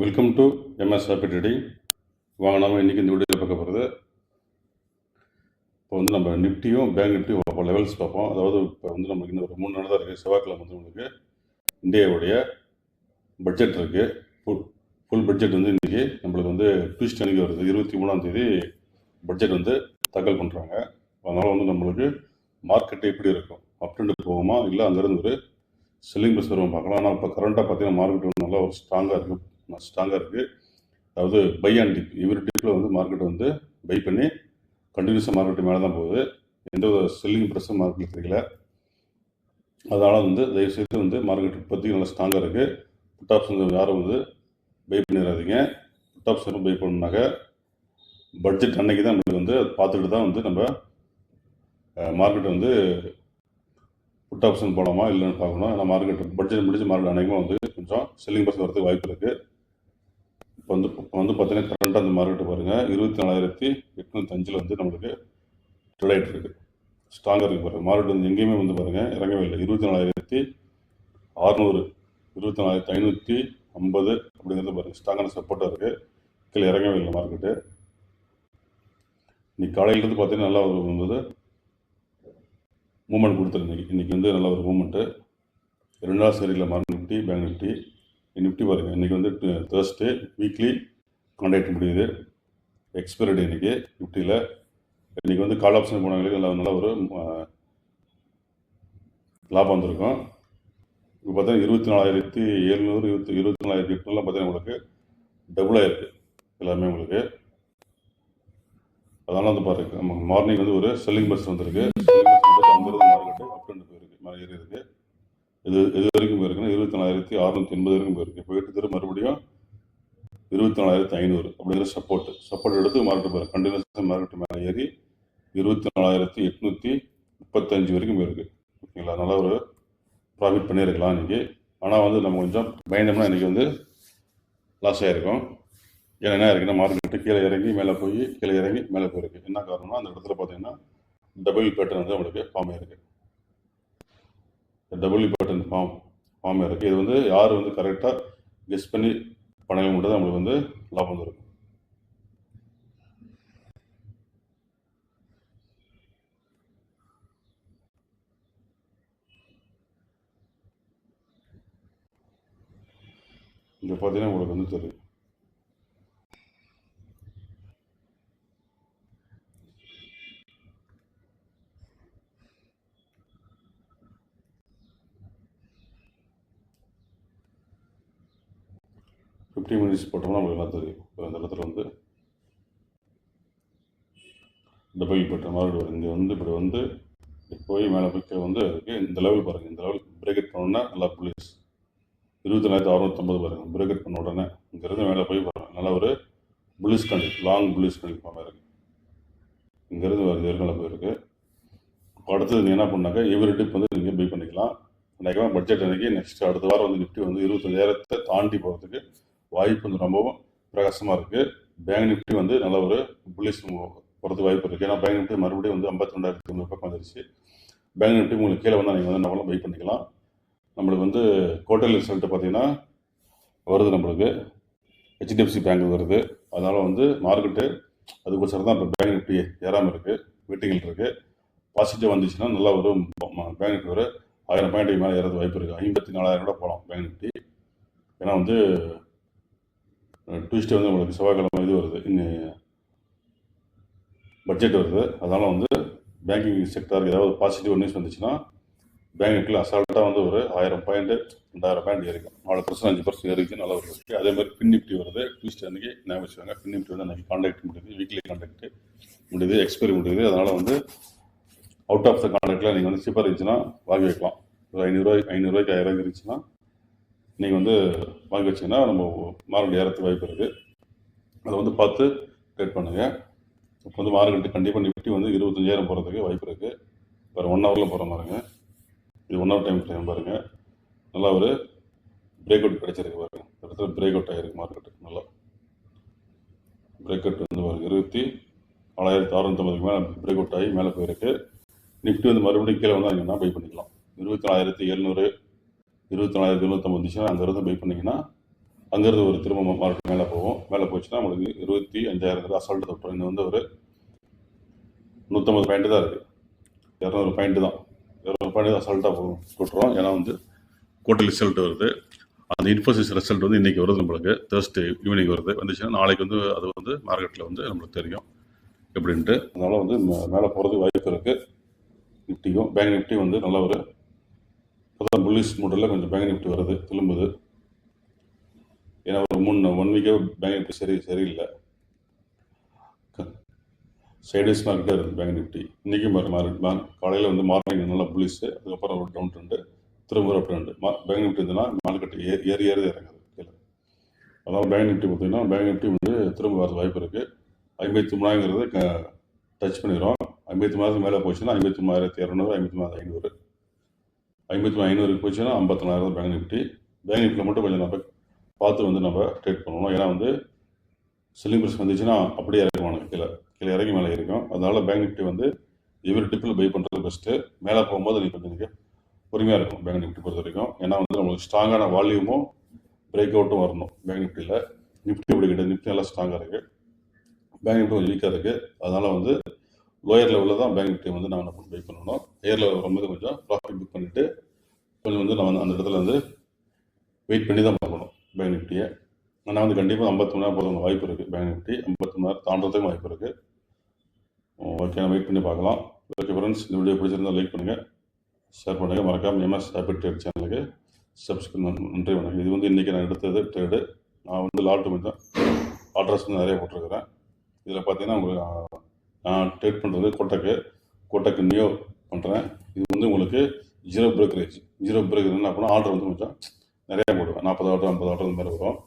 Welcome to MS happy trading வாங்க நாம இன்றைக்கி இந்த வீடியோ பார்க்க போகிறது இப்போ வந்து நம்ம நிஃப்டியும் பேங்க் நிஃப்டியும் பார்ப்போம் லெவல்ஸ் பார்ப்போம். அதாவது இப்போ வந்து நமக்கு இன்னும் ஒரு மூணு நாள் தான் இருக்குது செவ்வாய்க்கிழமை வந்து உங்களுக்கு இந்தியாவுடைய பட்ஜெட் இருக்குது ஃபுல் ஃபுல் பட்ஜெட் வந்து இன்றைக்கி நம்மளுக்கு வந்து ட்யூஸ்ட் அன்றைக்கி வருது. இருபத்தி மூணாம் தேதி பட்ஜெட் வந்து தாக்கல் பண்ணுறாங்க அதனால் வந்து நம்மளுக்கு மார்க்கெட்டு எப்படி இருக்கும்? அப் ட்ரெண்டு போகுமா? இல்லை அங்கேருந்து ஒரு செல்லிங் பஸ் வருவோம் பார்க்கலாம். ஆனால் இப்போ கரண்ட்டாக பார்த்தீங்கன்னா மார்க்கெட் வந்து நல்லா ஒரு ஸ்ட்ராங்காக இருக்குது ஸ்ட்ராங்காக இருக்குது அதாவது பை அண்ட் டிப் இவர் டிப்பில் வந்து மார்க்கெட் வந்து பை பண்ணி கண்டினியூஸாக மார்க்கெட் மேலே தான் போகுது. எந்த ஒரு செல்லிங் ப்ரெஸ்ஸும் மார்க்கெட்டில் தெரியல அதனால் வந்து தயவுசெய்து வந்து மார்க்கெட் இப்போதைக்கு நல்லா ஸ்ட்ராங்காக இருக்குது புட் ஆப்ஷன் யாரும் வந்து பை பண்ணிடாதீங்க புட் ஆப்ஷன் பை பண்ணாக்க பட்ஜெட் அன்னைக்கு தான் நம்மளுக்கு வந்து அதை பார்த்துட்டு தான் வந்து நம்ம மார்க்கெட் வந்து புட் ஆப்ஷன் போகலாமா இல்லைன்னு பார்க்கணும். ஏன்னா மார்க்கெட் பட்ஜெட் முடிஞ்சு மார்க்கெட் அன்னைக்குமே வந்து கொஞ்சம் செல்லிங் பர்சன் வரதுக்கு வாய்ப்பு இருக்குது இப்போ வந்து இப்போ வந்து பார்த்தீங்கன்னா கரண்ட்டாக அந்த மார்க்கெட்டு பாருங்கள் இருபத்தி நாலாயிரத்தி எட்நூத்தஞ்சில் வந்து நம்மளுக்கு ட்ரேட் ஆகிட்டு இருக்கு ஸ்ட்ராங்காக இருக்குது பாருங்கள் மார்க்கெட் வந்து எங்கேயுமே வந்து பாருங்கள் இறங்கவே இல்லை. இருபத்தி நாலாயிரத்தி அறுநூறு இருபத்தி நாலாயிரத்தி ஐநூற்றி ஐம்பது அப்படிங்கிறது பாருங்கள் ஸ்ட்ராங்கான சப்போர்ட்டாக இருக்குது கீழே இறங்கவே இல்லை மார்க்கெட்டு இன்னைக்கு காலையிலேருந்து பார்த்தீங்கன்னா நல்லா ஒரு வந்து மூமெண்ட் கொடுத்துருக்கு இன்னைக்கு. இன்றைக்கி வந்து நல்ல ஒரு மூமெண்ட்டு ரெண்டாவது சரியில் mark Nifty Bank Nifty Nifty பாருங்கள் இன்றைக்கி வந்து தேர்ஸ்டே வீக்லி கான்டாக்ட் முடியுது. எக்ஸ்பைரி டே இன்றைக்கி நிஃப்டியில் இன்றைக்கி வந்து கால் ஆப்ஷன் போனவங்களுக்கு நல்ல ஒரு லாபம் வந்திருக்கும். இப்போ பார்த்தீங்கன்னா இருபத்தி நாலாயிரத்தி எழுநூறு இருபத்தி இருபத்தி நாலாயிரத்தி எட்நூறுலாம் பார்த்தீங்கன்னா உங்களுக்கு டபுள் ஆயிருக்கு எல்லாமே உங்களுக்கு. அதனால வந்து பாருங்க நம்ம மார்னிங் வந்து ஒரு செல்லிங் பஸ் வந்திருக்கு. செல்லிங் பஸ் வந்து அங்கிருந்து மார்க்கெட்டு அப் போயிருக்கு. ஏறி இருக்குது இது இது வரைக்கும் போயிருக்கு. இருபத்தி நாலாயிரத்தி அறுநூத்தி எண்பது வரைக்கும் போயிருக்கு. போயிட்டு திரும்ப மறுபடியும் இருபத்தி நாலாயிரத்தி ஐநூறு அப்படிங்கிற சப்போர்ட் சப்போர்ட் எடுத்து மார்க்கெட் போயிரு கண்டினியூஸாக மார்க்கெட் மேலே ஏறி இருபத்தி நாலாயிரத்தி எட்நூற்றி முப்பத்தஞ்சு வரைக்கும் போயிருக்கு. ஓகேங்களா? நல்லா ஒரு ப்ராஃபிட் பண்ணியிருக்கலாம் இன்றைக்கி ஆனால் வந்து நம்ம கொஞ்சம் பயந்தோம்னா இன்னைக்கு வந்து லாஸ் ஆகிருக்கும் ஏன்னா என்ன இருக்குன்னா மார்க்கெட்டு கீழே இறங்கி மேலே போய் கீழே இறங்கி மேலே போயிருக்கு. என்ன காரணம்னா அந்த இடத்துல பார்த்தீங்கன்னா டபுள் பேட்டர்ன் வந்து நம்மளுக்கு ஃபார்ம் ஆயிருக்கு. டபுள் பேட்டர்ன் ஃபார்ம் ஃபார்ம் இருக்குது இது வந்து யார் வந்து கரெக்டாக கெஸ் பண்ணி பண்ணவே மட்டும் நம்மளுக்கு வந்து லாபம் தரும். இங்கே பார்த்தீங்கன்னா உங்களுக்கு வந்து தெரியும். ஃபிஃப்டி மினிட்ஸ் போட்டோம்னா நம்மளுக்கு எல்லாம் தெரியும். இப்போ அந்த இடத்துல வந்து டபுள் பேட்டர்ன் மாதிரி வரும். இங்கே வந்து இப்படி வந்து போய் மேலே போய் வந்து இருக்குது இந்த லெவல் பாருங்கள் இந்த லெவல் பிரேக்கெட் பண்ணோன்னா நல்லா புலீஸ் இருபத்தி நாலாயிரத்தி அறுநூத்தம்பது பாருங்கள் பிரேக்கெட் பண்ண உடனே இங்கேருந்து மேலே போய் பாருங்க நல்லா ஒரு புலிஸ் கண்டிப்பு லாங் புள்ளிஸ் கண்டிப்பாக மாதிரி இருக்குது இங்கேருந்து ஒரு ஏற்கனவே போயிருக்கு. இப்போ அடுத்தது நீங்கள் என்ன பண்ணாக்க எவ்ரி டிப் வந்து நீங்கள் பை பண்ணிக்கலாம். அன்றைக்கி பட்ஜெட் அன்றைக்கி நெக்ஸ்ட் அடுத்த வாரம் வந்து நிஃப்டி வந்து இருபத்தஞ்சாயிரத்தை தாண்டி போகிறதுக்கு வாய்ப்பு வந்து ரொம்பவும் பிரகாசமாக இருக்குது பேங்க் நிஃப்டி வந்து நல்ல ஒரு புள்ளிஸ் போகிறதுக்கு வாய்ப்பு இருக்குது ஏன்னா பேங்க் நிஃப்டி மறுபடியும் வந்து ஐம்பத்தி ரெண்டாயிரத்தி தொண்ணூறு பக்கம் வந்துருச்சு. பேங்க் நிஃப்டி உங்களுக்கு கீழே வந்தால் நீங்கள் வந்து நம்மளும் பை பண்ணிக்கலாம். நம்மளுக்கு வந்து குவார்டர்லி ரிசல்ட்டு பார்த்தீங்கன்னா வருது நம்மளுக்கு. ஹெச்டிஎஃப்சி பேங்க் வருது. அதனால் வந்து மார்க்கெட்டு அதுக்கோசரம் தான் இப்போ பேங்க் நிஃப்டி ஏறாமல் இருக்குது வெட்டிகள் இருக்குது பாசிட்டிவ் வந்துச்சுன்னா நல்லா ஒரு பேங்க் நிஃப்டி ஒரு ஆயிரம் பாயிண்ட்டுக்கு மேலே ஏறது வாய்ப்பு இருக்குது ஐம்பத்தி நாலாயிரம் கூட போகலாம் பேங்க் நிஃப்டி ஏன்னா வந்து டியூஸ்டே வந்து உங்களுக்கு செவ்வாய்க்கிழமை இது வருது. இன்னும் பட்ஜெட் வருது. அதனால் வந்து பேங்கிங் செக்டருக்கு ஏதாவது பாசிட்டிவ் நியூஸ் வந்துச்சுன்னா பேங்க் அசால்ட்டாக வந்து ஒரு ஆயிரம் பாயிண்ட் ரெண்டாயிரம் பாயிண்ட் ஏறிக்கும். நாலு பர்சன்ட் அஞ்சு பர்சன்ட் ஏறிக்கு நல்லா ஒரு இருக்குது அதே மாதிரி பின் நிஃப்டி வருது. டியூஸ்டே அன்றைக்கி ஞாபகம் வச்சுக்காங்க பின் நிஃப்டி வந்து அன்றைக்கி கான்டாக்ட் முடியுது. வீக்லி கான்டாக்ட் முடியுது. எக்ஸ்பைரி முடியுது. அதனால் வந்து அவுட் ஆஃப் த கான்டாக்டில் நீங்கள் வந்து சீப்பாக இருந்துச்சுன்னா வாங்கி வைக்கலாம். ஒரு ஐநூறுரூவாய்க்கு ஐநூறுரூவாய்க்கு ஆயிரம் இருந்துச்சுன்னா நீங்கள் வந்து வாங்கி வச்சீங்கன்னா நம்ம மார்க்கெட் ஏறத்துக்கு வாய்ப்பு இருக்குது அதை வந்து பார்த்து ட்ரேட் பண்ணுங்கள் இப்போ வந்து மார்க்கெட்டு கண்டிப்பாக நிஃப்டி வந்து இருபத்தஞ்சாயிரம் போகிறதுக்கு வாய்ப்பு இருக்குது வேறு ஒன் ஹவரில் போகிற மாதிரிங்க. இது ஒன் ஹவர் டைம் டைம் பாருங்கள் நல்லா ஒரு பிரேக் அவுட் கிடச்சிருக்கு பாருங்கள் இடத்துல பிரேக் அவுட் ஆகிருக்கு மார்க்கெட்டு நல்லா. பிரேக் அவுட் வந்து பாருங்கள் இருபத்தி நாலாயிரத்தி அறுநூத்தம்பதுக்கு மேலே பிரேக் அவுட் ஆகி மேலே போயிருக்கு. நிஃப்டி வந்து மறுபடியும் கீழே வந்து அங்கே பை பண்ணிக்கலாம். இருபத்தி நாலாயிரத்தி எழுநூறு இருபத்தி நாலாயிரத்தி எழுநூத்தம்பது வந்துச்சுன்னா அங்கேருந்து பை பண்ணிங்கன்னா அங்கேருந்து ஒரு திரும்ப மார்க்கெட் மேலே போவோம் மேலே போச்சுன்னா உங்களுக்கு இருபத்தி அஞ்சாயிரம் அசால்ட்டு தொட்டுரும் இன்னும் வந்து ஒரு நூற்றம்பது பாயிண்ட் தான் இருக்குது இரநூறு பாயிண்ட் தான். இரநூறு பாயிண்ட் அசால்ட்டாக போகும். தொட்டுரும் ஏன்னா வந்து கோட்டல் ரிசல்ட் வருது. அந்த இன்ஃபோசிஸ் ரிசல்ட் வந்து இன்றைக்கி வருது நம்மளுக்கு. தேர்ஸ்டே ஈவினிங் வருது. வந்துச்சுன்னா நாளைக்கு வந்து அது வந்து மார்க்கெட்டில் வந்து நம்மளுக்கு தெரியும். எப்படின்ட்டு. அதனால் வந்து மே- மேலே போகிறதுக்கு வாய்ப்பு இருக்குது நிஃப்டியும் பேங்க் நிஃப்டி வந்து நல்ல ஒரு இப்போதான் புல்லிஸ் மூடலில் கொஞ்சம் பேங்க் நிஃப்டி வருது திரும்புது. ஏன்னா ஒரு மூணு ஒன் வீக்கே பேங்க் நிஃப்டி சரி சரியில்லை. சைடேஸ் மார்க்கெட்டே இருக்குது பேங்க் நிஃப்டி இன்றைக்கும் மார்க்கெட் மார்க் காலையில் வந்து மார்னிங் நல்லா புல்லிஸு அதுக்கப்புறம் ஒரு டவுன் ட்ரெண்டு திரும்ப ஒரு ட்ரெண்டு மா பேங்க் நிஃப்டி இருந்ததுன்னா மார்க்கெட் ஏ ஏறி ஏறி இறங்குது கீழே. அதனால் பேங்க் நிஃப்டி பார்த்தீங்கன்னா பேங்க் நிஃப்டி வந்து திரும்ப வர வாய்ப்பு இருக்குது ஐம்பத்தி மூணாயிரங்கிறது டச் பண்ணிடுறோம். ஐம்பத்தி மூணாயிரத்துக்கு மேலே போச்சுன்னா ஐம்பத்தி மூணாயிரத்தி இரநூறு ஐம்பத்தி மூணாயிரத்தி ஐநூறு. ஐம்பத்தி மூணு ஐநூறுக்கு போச்சுன்னா ஐம்பத்தொன்னாயிரம் பேங்க் நிஃப்டி பேங்க் நிஃப்டியில் மட்டும் கொஞ்சம் நம்ம பார்த்து வந்து நம்ம ட்ரேட் பண்ணணும். ஏன்னா வந்து செல்லிங் ப்ரைஸ் வந்துச்சுன்னா அப்படியே இறங்குவானுங்க கீழே கீழே இறங்கி மேலே இருக்கும் அதனால் பேங்க் நிஃப்டி வந்து எவ்ரி டிப்பில் பை பண்ணுறது பெஸ்ட்டு மேலே போகும்போது நீ கொஞ்சம் நீங்கள் பொறுமையாக இருக்கும் பேங்க் நிஃப்டி பொறுத்த வரைக்கும். ஏன்னா வந்து நம்மளுக்கு ஸ்ட்ராங்கான வால்யூமும் பிரேக் அவுட்டும் வரணும் பேங்க் நிஃப்டியில் நிஃப்டி அப்படி கிடையாது நிஃப்டி நல்லா ஸ்ட்ராங்காக இருக்குது பேங்க் நிஃப்டி கொஞ்சம் வீக்காக இருக்குது அதனால் வந்து லோயர் லெவலில் தான் பேங்க் நிஃப்டி வந்து நம்ம பை பண்ணணும். ஹையர் லெவல் வரும்போது கொஞ்சம் ப்ராஃபிட் புக் பண்ணிவிட்டு கொஞ்சம் வந்து நம்ம அந்த இடத்துல வந்து வெயிட் பண்ணி தான் பார்க்கணும் பேங்க் நிஃப்டியை ஆனால் வந்து கண்டிப்பாக ஐம்பத்தி மூணாயிரம் போகிறவங்க வாய்ப்பு இருக்குது பேங்க் நிஃப்டி ஐம்பத்தி மூணாயிரம் வாய்ப்பு இருக்குது ஓகே நான் வெயிட் பண்ணி பார்க்கலாம். ஓகே ஃப்ரெண்ட்ஸ் இந்த வீடியோ பிடிச்சிருந்தால் லைக் பண்ணுங்கள் ஷேர் பண்ணுங்கள் மறக்காமல் எம்எஸ் ஹேபிட் ட்ரேட் சேனலுக்கு சப்ஸ்கிரைப் நன்றி வணக்கம். இது வந்து இன்றைக்கி நான் எடுத்தது ட்ரேடு நான் வந்து லாட்டு கொஞ்சம் ஆர்டர்ஸ் வந்து நிறைய போட்டிருக்கிறேன். இதில் பார்த்தீங்கன்னா உங்களுக்கு ட்ரேட் பண்ணுறது கோட்டக்கு கோட்டக்கு நியோ பண்ணுறேன் இது வந்து உங்களுக்கு ஜீரோ ப்ரோக்கரேஜ் ஜீரோ ப்ரோக்கர் என்ன அப்படின்னா ஆர்டர் வந்து கொஞ்சம் நிறையா போடுவேன். நாற்பது ஆர்டர் ஐம்பது ஆர்டர் இந்த மாதிரி வரும்.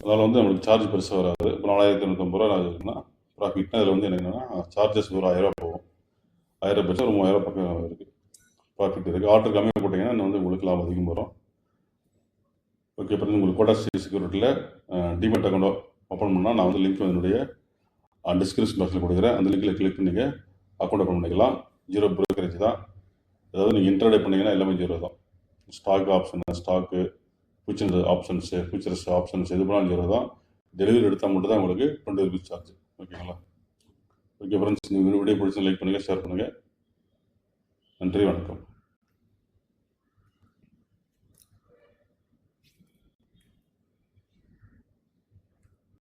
அதனால் வந்து நம்மளுக்கு சார்ஜ் பெருசாக வராது. இப்போ நாலாயிரத்தி இரநூத்தம்பது ரூபா இருக்குன்னா ப்ராஃபிட்னா அதில் வந்து எனக்கு என்னென்னா சார்ஜஸ் ஒரு ஆயிரம் ரூபா போகும். ஆயிரம் பட்சம் ஒரு மூவாயிரம் பக்கம் இருக்குது ப்ராஃபிட் இருக்குது ஆர்டர் கம்மியாக போட்டிங்கன்னா இன்னும் வந்து உங்களுக்கு லாபம் அதிகம் வரும். ஓகே இப்போ உங்களுக்கு கோட்டா செக்யூரிட்டியில் டிமெட் அக்கௌண்ட் ஓப்பன் பண்ணால் நான் வந்து லிங்க் என்னுடைய டிஸ்கிரிப்ஷன் பாக்ஸில் கொடுக்குறேன். அந்த லிங்கில் கிளிக் பண்ணி அக்கௌண்ட் ஓப்பன் பண்ணிக்கலாம். ஜீரோ ப்ரோக்கரேஜ் தான். அதாவது நீங்கள் இன்டர்டே பண்ணிங்கன்னா எல்லாமே ஜீரோ தான். Stock option stock future options futures options எது பண்ணாலும் ஜீரோ தான். டெலிவரி எடுத்தால் மட்டும் தான் உங்களுக்கு டுவெண்ட்டி ருபீஸ் சார்ஜ் ஓகேங்களா ஓகே ஃப்ரெண்ட்ஸ் நீங்கள் வீடியோ பிடிச்சி லைக் பண்ணுங்கள் ஷேர் பண்ணுங்கள் நன்றி வணக்கம்.